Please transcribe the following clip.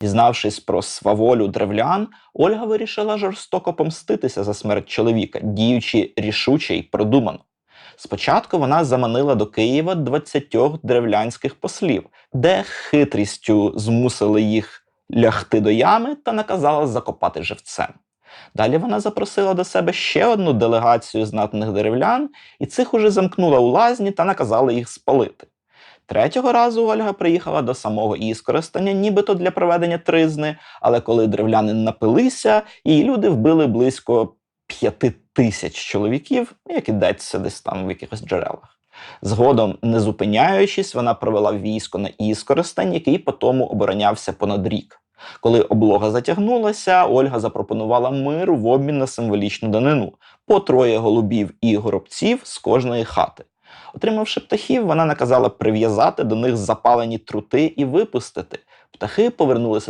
Дізнавшись про сваволю древлян, Ольга вирішила жорстоко помститися за смерть чоловіка, діючи рішуче й продумано. Спочатку вона заманила до Києва 20 древлянських послів, де хитрістю змусили їх лягти до ями та наказала закопати живцем. Далі вона запросила до себе ще одну делегацію знатних деревлян, і цих уже замкнула у лазні та наказала їх спалити. Третього разу Ольга приїхала до самого Іскористання, нібито для проведення тризни, але коли древляни напилися, її люди вбили близько п'яти тисяч чоловіків, як ідеться десь там в якихось джерелах. Згодом, не зупиняючись, вона провела військо на Іскористань, який потому оборонявся понад рік. Коли облога затягнулася, Ольга запропонувала мир в обмін на символічну данину по троє голубів і горобців з кожної хати. Отримавши птахів, вона наказала прив'язати до них запалені трути і випустити. Птахи повернулися